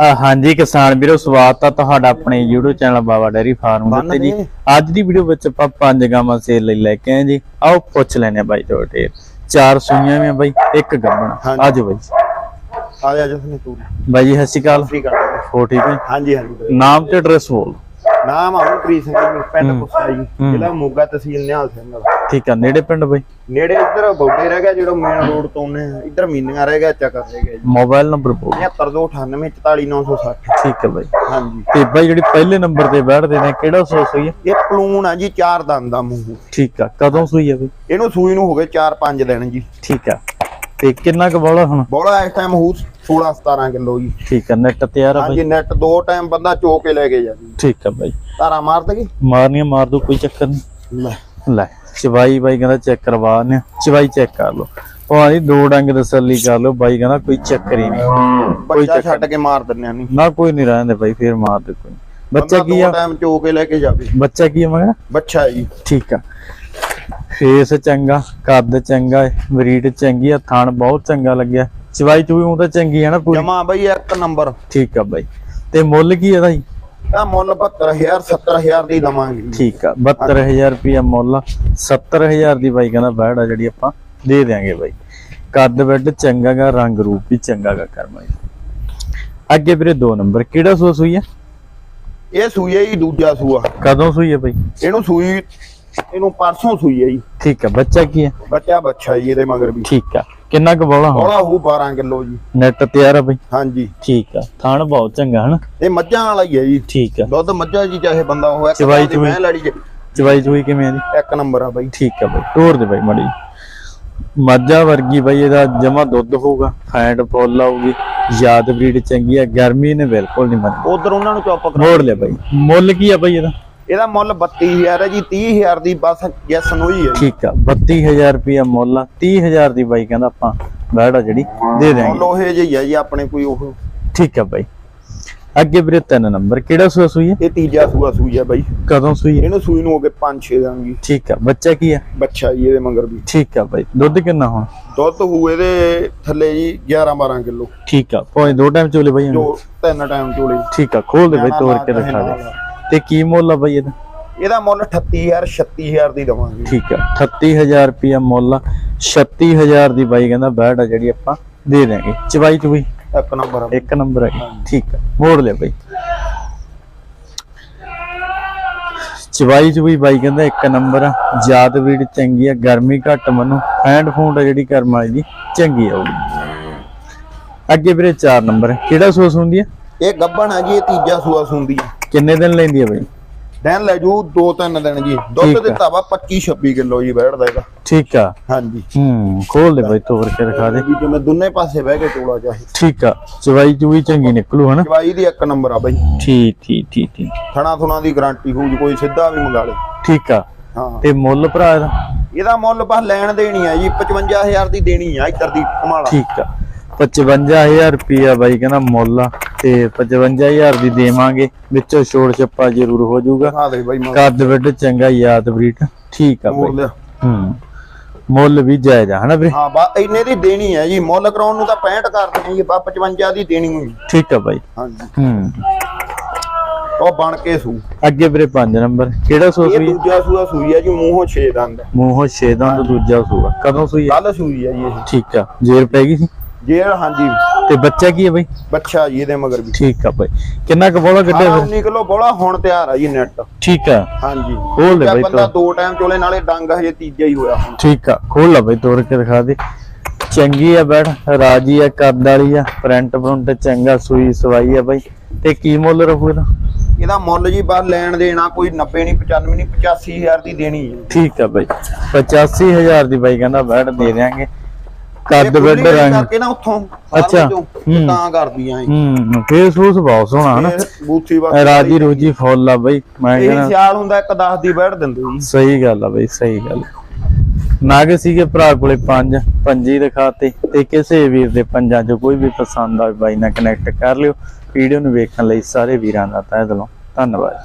ਹਾਂਜੀ ਕਿਸਾਨ ਵੀਰੋ ਸਵਾਗਤ ਆ ਤੁਹਾਡਾ ਆਪਣੇ YouTube channel Baba dairy farm ਉੱਤੇ ਜੀ। ਅੱਜ ਦੀ ਵੀਡੀਓ ਵਿੱਚ ਆਪਾਂ ਪੰਜ ਗਾਵਾਂ ਸੇਲ ਲਈ ਲੈ ਕੇ ਆਏ ਜੀ। ਆਓ ਪੁੱਛ ਲੈਨੇ ਆ ਬਾਈ ਤੁਹਾਡੇ। ਚਾਰ ਸੂਈਆਂ ਵੀ ਆ ਬਾਈ ਇੱਕ ਗੱਬਣ। ਆਜੋ ਬਾਈ। ਆ ਜਾ ਜਸਨੇ ਤੂੰ। ਬਾਈ ਜੀ ਸਤਿ ਸ਼੍ਰੀ ਅਕਾਲ। ਹੋ ਠੀਕ ਹੈ ਹਾਂਜੀ ਹਾਂਜੀ। ਨਾਮ ਤੇ ਐਡਰੈਸ ਬੋਲ ਨਾਮ ਅਮਨਪ੍ਰੀਤ ਸਿੰਘ ਜੀ ਪਿੰਡ। ਕੁੱਸਾ ਜੀ। ਜ਼ਿਲ੍ਹਾ ਮੋਗਾ ਤਹਿਸੀਲ ਨਿਹਾਲ ਸਿੰਘ ਠੀਕ ਆ ਨੇੜੇ ਪਿੰਡ ਬਾਈ? ਨੇੜੇ ਇੱਧਰ ਬੌਡੇ ਰਹਿ ਗਿਆ ਜਿਹੜਾ ਮੇਨ ਰੋਡ ਤੋਂ ਨੇ ਇੱਧਰ ਮੀਨੀਆਂ ਰਹਿ ਗਿਆ ਚੱਕਰ ਰਹਿ ਗਿਆ ਜੀ। ਮੋਬਾਈਲ ਨੰਬਰ ਬੋਲ। 7298 44960 ਠੀਕ ਹੈ ਬਾਈ। ਹਾਂਜੀ ਤੇ ਬਾਈ ਜਿਹੜੀ ਪਹਿਲੇ ਨੰਬਰ ਤੇ ਬੈਠਦੇ ਨੇ ਕਿਹੜਾ ਸੋ ਸੂਈ ਹੈ ਇਹ ਪਲੂਨ ਆ ਜੀ ਚਾਰ ਦੰਦ ਦਾ ਮੂੰਹ। ਠੀਕ ਆ ਕਦੋਂ ਸੂਈ ਹੈ ਬਾਈ? ਇਹਨੂੰ ਸੂਈ ਨੂੰ ਹੋ ਗਏ 4-5 ਦਿਨ ਜੀ। ਠੀਕ ਆ। ਤੇ ਕਿੰਨਾ ਕੁ ਬੋਲਾ ਹੁਣ? ਬੋਲਾ ਇਸ ਟਾਈਮ ਹੋਊ 16-17 ਕਿਲੋ ਜੀ। ਠੀਕ ਆ ਨੈਟ ਤਿਆਰ ਆ ਹਾਂਜੀ ਨੈਟ ਦੋ ਟਾਈਮ ਬੰਦਾ ਚੋ ਕੇ ਲੈ ਕੇ ਜਾਂਦੀ ਠੀਕ ਆ ਬਾਈ। ਧਾਰਾ ਮਾਰ ਦਗੀ ਮਾਰਨੀਆਂ ਮਾਰ ਦੋ ਕੋਈ ਚੱਕਰ ਨਹੀਂ ਲੈ। ਲੈ ਚਵਾਈ ਬਾਈ ਕਹਿੰਦਾ ਚੈੱਕ ਕਰਵਾ ਨੇ ਚਵਾਈ ਚੈੱਕ ਕਰ ਲਓ। ਭਾਵੇਂ ਦੋ ਡੰਗ ਤਸੱਲੀ ਕਰ ਲਓ। ਬਾਈ ਕਹਿੰਦਾ ਕੋਈ ਚੱਕਰ ਹੀ ਨਹੀਂ। ਬੱਚਾ ਛੱਡ ਕੇ ਮਾਰ ਦਿੰਨੇ ਆ ਨਹੀਂ ਨਾ ਕੋਈ ਨਹੀਂ ਰਹਿੰਦੇ ਬਾਈ ਫੇਰ ਮਾਰ ਦੇ ਕੋਈ। ਬੱਚਾ ਕੀ ਆ? ਟਾਈਮ ਚੋ ਕੇ ਲੈ ਕੇ ਜਾਵੇ। ਬੱਚਾ ਕੀ ਆ ਮਗਾ ਬੱਚਾ ਜੀ। ਠੀਕ ਆ। ਫੇਸ ਚੰਗਾ ਕੱਦ ਚੰਗਾ ਹੈ ਬਰੀਡ ਚੰਗੀ ਆ ਥਣ ਬਹੁਤ ਚੰਗਾ ਲੱਗਿਆ। ਚਵਾਈ ਚੂਈ ਉਹ ਤਾਂ ਚੰਗੀ ਆ ਨਾ ਪੂਰੀ? ਜਮਾ ਬਈ ਇੱਕ ਨੰਬਰ। ਠੀਕ ਆ ਬਾਈ। ਤੇ ਮੁੱਲ ਕੀ ਇਹਦਾ ਜੀ ਆ ਮੁੱਲ 72000 70000 ਦੀ ਦਵਾਂਗੇ ਠੀਕ ਆ 72000 ਰੁਪਿਆ ਮੁੱਲ 70000 ਦੀ ਬਾਈ ਕਹਿੰਦਾ ਬੈੜ ਆ ਜਿਹੜੀ ਆਪਾਂ ਦੇ ਦਿਆਂਗੇ ਬਾਈ। ਕੱਦ ਬੈੱਡ ਚੰਗਾ ਗਾ ਰੰਗ ਰੂਪ ਵੀ ਚੰਗਾ ਗਾ ਕਰਮਾ ਜੀ। ਅੱਗੇ ਵੀਰੇ ਦੋ ਨੰਬਰ ਕਿਹੜਾ ਸੂਆ ਸੂਈ ਹੈ ਇਹ ਸੂਈ ਹੈ ਜੀ ਦੂਜਾ ਸੂਆ। ਕਦੋਂ ਸੂਈ ਹੈ ਬਾਈ? ਇਹਨੂੰ ਸੂਈ ਇਹਨੂੰ ਪਰਸੋਂ ਸੂਈ ਹੈ ਜੀ। ਠੀਕ ਆ ਬੱਚਾ ਕੀ ਹੈ? ਬੱਚਾ ਬੱਚਾ ਜੀ ਇਹਦੇ ਮਗਰ ਵੀ। ਠੀਕ ਆ ਕਿੰਨਾ ਕੁ ਬੋਲਾ ਹੋ ਹੌਲਾ ਹੋਊ 12 ਕਿਲੋ ਜੀ। ਨੈਟ ਤਿਆਰ ਆ ਬਾਈ? ਹਾਂਜੀ। ਠੀਕ ਆ ਥਣ ਬਹੁਤ ਚੰਗਾ ਹਨ? ਇਹ ਮੱਝਾਂ ਵਾਲਾ ਹੀ ਹੈ ਜੀ। ਠੀਕ ਆ ਦੁੱਧ ਮੱਝਾਂ ਜੀ ਚਾਹੇ ਬੰਦਾ ਹੋਇਆ ਚਵਾਈ ਚੂਈ। ਮੈਂ ਲੜੀ ਜੇ। ਚਵਾਈ ਚੂਈ ਕਿਵੇਂ ਆ ਦੀ ਇੱਕ ਨੰਬਰ ਆ ਬਾਈ। ਠੀਕ ਆ ਬਾਈ ਤੋਰ ਦੇ ਬਾਈ ਮੜੀ ਮੱਝਾਂ ਵਰਗੀ ਬਾਈ ਇਹਦਾ ਜਮਾ ਦੁੱਧ ਹੋਊਗਾ ਫੈਂਟ ਫੁੱਲ ਆਊਗੀ ਯਾਦ ਬਰੀਡ ਚੰਗੀ ਆ ਗਰਮੀ ਨੇ ਬਿਲਕੁਲ ਨਹੀਂ ਮੰਨੀ ਉਧਰ ਉਹਨਾਂ ਨੂੰ ਚੁੱਪ ਕਰਾ। ਮੋੜ ਲਿਆ ਬਾਈ। ਮੁੱਲ ਕੀ ਆ ਬਾਈ ਇਹਦਾ? ਇਹਦਾ ਮੁੱਲ 32000 ਹੈ ਜੀ 30000 ਦੀ ਬਸ ਯੈਸ ਨੂੰ ਹੀ ਹੈ ਠੀਕ ਆ 32000 ਰੁਪਿਆ ਮੁੱਲ ਆ 30000 ਦੀ ਬਾਈ ਕਹਿੰਦਾ ਆਪਾਂ ਬੈੜਾ ਜਿਹੜੀ ਦੇ ਦਿਆਂਗੇ। ਉਹੇ ਜਿਹੀ ਹੈ ਜੀ ਆਪਣੇ ਕੋਈ ਉਹ। ਠੀਕ ਆ ਬਾਈ। ਅੱਗੇ ਵੀਰੇ ਤਿੰਨ ਨੰਬਰ ਕਿਹੜਾ ਸੂਆ ਸੂਈ ਹੈ? ਇਹ ਤੀਜਾ ਸੂਆ ਸੂਈ ਹੈ ਬਾਈ। ਕਦੋਂ ਸੂਈ ਹੈ? ਇਹਨੂੰ ਸੂਈ ਨੂੰ ਹੋ ਗਏ 5-6 ਦਿਨ ਜੀ ਠੀਕ ਆ ਬੱਚਾ ਕੀ ਆ? ਬੱਚਾ ਜੀ ਇਹਦੇ ਮਗਰ ਵੀ। ਠੀਕ ਆ ਬਾਈ ਦੁੱਧ ਕਿੰਨਾ ਹੁਣ? ਦੁੱਧ ਹੋਊ ਇਹਦੇ ਥੱਲੇ ਜੀ 11-12 ਕਿਲੋ। ਠੀਕ ਆ ਭਾਵੇਂ ਦੋ ਟਾਈਮ ਚੋਲੇ ਬਾਈ ਜੋ ਤਿੰਨ ਟਾਈਮ ਚੋਲੇ। ਠੀਕ ਆ ਖੋਲ ਦੇ ਬਾਈ ਤੋੜ ਕੇ ਦਿਖਾ ਦੇ। ਤੇ ਕੀ ਮੁੱਲ ਆ ਬਾਈ ਇਹਦਾ? ਇਹਦਾ ਮੁੱਲ 38000 36000 ਦੀ ਦਵਾਂਗੇ। ਠੀਕ ਆ 38000 ਰੁਪਿਆ ਮੁੱਲ ਆ। 36000 ਦੀ ਬਾਈ ਕਹਿੰਦਾ ਬੈੜ ਆ ਜਿਹੜੀ ਆਪਾਂ ਦੇ ਦਿਆਂਗੇ। ਚਵਾਈ ਚੁਈ ਇੱਕ ਨੰਬਰ ਇੱਕ ਨੰਬਰ ਹੈ। ਠੀਕ ਆ ਮੋੜ ਲਿਆ ਬਾਈ। ਚਵਾਈ ਚੁਈ ਬਾਈ ਕਹਿੰਦਾ ਇੱਕ ਨੰਬਰ ਆ। ਜਾਤ ਵੀੜ ਚੰਗੀ ਆ ਗਰਮੀ ਘੱਟ ਮਨੂੰ। ਹੈਂਡ ਫੂਡ ਆ ਜਿਹੜੀ ਕਰਮ ਵਾਲੀ ਦੀ ਚੰਗੀ ਆਉਗੀ ਅੱਗੇ ਵੀਰੇ 4 ਨੰਬਰ ਕਿਹੜਾ ਸੋਸ ਹੁੰਦੀ ਆ? ਇਹ ਗੱਬਣ ਆ ਜੀ ਇਹ ਤੀਜਾ ਸੂਆ ਸੁੰਦੀ ਆ। ਕਿੰਨੇ ਦਿਨ ਲੈਂਦੀ ਆ ਬਾਈ? ਦਿਨ ਲੈ ਜੂ 2-3 ਦਿਨ ਜੀ। ਠੀਕ ਦੁੱਧ ਆ। ਦਿੱਤਾ ਵਾ 25-26 ਕਿਲੋ ਜੀ ਬੈਠਦਾ ਇਹਦਾ ਠੀਕ ਆ। ਹਾਂਜੀ। ਹੂੰ ਖੋਲ ਦੇ ਬਾਈ ਤੋੜ ਕੇ ਦਿਖਾ ਦੇ। ਵੀ ਜਿਵੇਂ ਦੋਨੇ ਪਾਸੇ ਬਹਿ ਕੇ ਚੋਲਾ ਚਾਹੇ ਠੀਕ ਆ। ਚਵਾਈ ਚੁਈ ਚੰਗੀ ਨਿਕਲੂ ਹਨਾ? ਜਵਾਈ ਦੀ ਇੱਕ ਨੰਬਰ ਆ ਬਾਈ। ਠੀਕ ਠੀਕ ਠੀਕ ਠੀਕ। ਥਣਾ ਥੁਣਾ ਦੀ ਗਾਰੰਟੀ ਹੋਊ ਜੀ ਕੋਈ ਸਿੱਧਾ ਵੀ ਮੰਗਾ ਲੇ। ਠੀਕ ਆ। ਹਾਂ। ਤੇ ਮੁੱਲ ਭਰਾ ਇਹਦਾ? ਇਹਦਾ ਮੁੱਲ ਬਸ ਲੈਣ ਦੇਣੀ ਆ ਜੀ 55000 ਦੀ ਦੇਣੀ ਆ ਇੱਧਰ ਦੀ ਕਮਾਲਾ ਠੀਕ ਆ। 55000 ਰੁਪਿਆ ਬਾਈ ਕਹਿੰਦਾ ਮੁੱਲ ਆ। ਤੇ 55000 ਦੀ ਦੇਵਾਂਗੇ ਵਿੱਚੋਂ ਛੋੜ ਛੱਪਾ ਜ਼ਰੂਰ ਹੋ ਜਾਊਗਾ। ਕੱਦ ਵੱਡ ਚੰਗਾ ਯਾਦ ਬਰੀਟ ਠੀਕ ਆ ਬਾਈ। ਹੂੰ। ਮੁੱਲ ਵੀ ਜਾਇਜ਼ ਆ ਹਨਾ ਵੀਰੇ? ਹਾਂ ਬਾ ਇੰਨੇ ਦੀ ਦੇਣੀ ਹੈ ਜੀ। ਮੁੱਲ ਕਰਾਉਣ ਨੂੰ ਤਾਂ 65 ਕਰ ਦੇਣੀ ਜੀ ਬਾ 55 ਦੀ ਦੇਣੀ ਹੋਈ ਠੀਕ ਆ ਬਾਈ। ਹਾਂਜੀ। ਹੂੰ। ਉਹ ਬਣ ਕੇ ਸੂ। ਅੱਗੇ ਵੀਰੇ 5 ਨੰਬਰ। ਕਿਹੜਾ ਸੂਆ ਇਹ ਸੂਈ? ਦੂਜਾ ਸੂਆ ਸੂਈ ਹੈ ਜੀ ਮੂੰਹੋਂ 6 ਦੰਦ। ਮੂੰਹੋਂ ਛੇਦਾਂ ਤੋਂ ਦੂਜਾ ਸੂਆ ਕਦੋਂ ਸੂਈ ਆ? ਕੱਲ ਸੂਈ ਹੈ ਜੀ ਇਹ। ਠੀਕ ਆ। ਜੇਰ ਪੈ ਗਈ ਸੀ? ਹਾਂਜੀ। ਤੇ ਬੱਚਾ ਕੀ ਹੈ ਬਾਈ? ਬੱਚਾ ਜੀ ਇਹਦੇ ਮਗਰ ਵੀ। ਠੀਕ ਆ ਬਾਈ। ਕਿੰਨਾ ਕੁ ਬੋਲਾ ਕੱਢਿਆ ਹਾਂ ਫਿਰ? 19 ਕਿਲੋ ਬੋਲਾ ਹੁਣ ਤਿਆਰ ਆ ਜੀ ਨੈਟ ਠੀਕ ਆ। ਹਾਂਜੀ। ਖੋਲ ਦੇ ਜਾਂ ਬਾਈ ਬੰਦਾ ਤੋੜ ਦੋ ਟਾਈਮ ਚੋਲੇ ਨਾਲੇ ਡੰਗ ਹਜੇ ਤੀਜਾ ਹੀ ਹੋਇਆ ਹੁਣ। ਠੀਕ ਆ। ਖੋਲ ਲਾ ਬਾਈ ਤੋੜ ਕੇ ਦਿਖਾ ਦੇ। ਚੰਗੀ ਆ ਬੈਠ ਰਾਜੀ ਆ ਕੱਦ ਵਾਲੀ ਆ ਪ੍ਰਿੰਟ ਪ੍ਰਿੰਟ ਚੰਗਾ ਸੂਈ ਸਵਾਈ ਆ ਬਾਈ। ਤੇ ਕੀ ਮੁੱਲ ਰਹੂ ਇਹਦਾ? ਇਹਦਾ ਮੁੱਲ ਜੀ ਬਾਹਰ ਲੈਣ ਦੇਣਾ ਕੋਈ 90 ਨਹੀਂ 95 ਨਹੀਂ 85000 ਦੀ ਦੇਣੀ ਠੀਕ ਆ ਬਾਈ। 85000 ਦੀ ਬਾਈ ਕਹਿੰਦਾ ਬੈਠ ਦੇ ਦਿਆਂਗੇ। ਕੱਦ ਇਹ ਵੱਡ ਰੰਗ ਕਰਕੇ ਨਾ ਉੱਥੋਂ ਅੱਛਾ। ਤਾਂ ਕਰਦੀਆਂ ਇਹ। ਹੂੰ ਫੇਸ ਫੂਸ ਬਹੁਤ ਸੋਹਣਾ ਹਨਾ? ਇਹ ਬੂਥੀ ਬਸ ਰਾਜੀ ਰੋਜੀ ਫੁੱਲ ਆ ਬਾਈ ਮੈਂ ਇਹ ਕਹਿੰਦਾ ਸਿਆਲ ਹੁੰਦਾ ਇੱਕ 10 ਦੀ ਬੈਠ ਦਿੰਦੇ ਜੀ। ਸਹੀ ਗੱਲ ਆ ਬਈ ਸਹੀ ਗੱਲ। ਨਾਗ ਸੀਗੇ ਭਰਾ ਕੋਲੇ ਪੰਜ ਪੰਜੀ ਦਿਖਾਤੇ ਤੇ ਕਿਸੇ ਵੀਰ ਦੇ ਪੰਜਾਂ ਚੋਂ ਕੋਈ ਵੀ ਪਸੰਦ ਆਵੇ ਬਾਈ ਨਾਲ ਕਨੈਕਟ ਕਰ ਲਿਓ। ਵੀਡੀਓ ਨੂੰ ਵੇਖਣ ਲਈ ਸਾਰੇ ਵੀਰਾਂ ਦਾ ਤਹਿ ਦਿਲੋਂ ਧੰਨਵਾਦ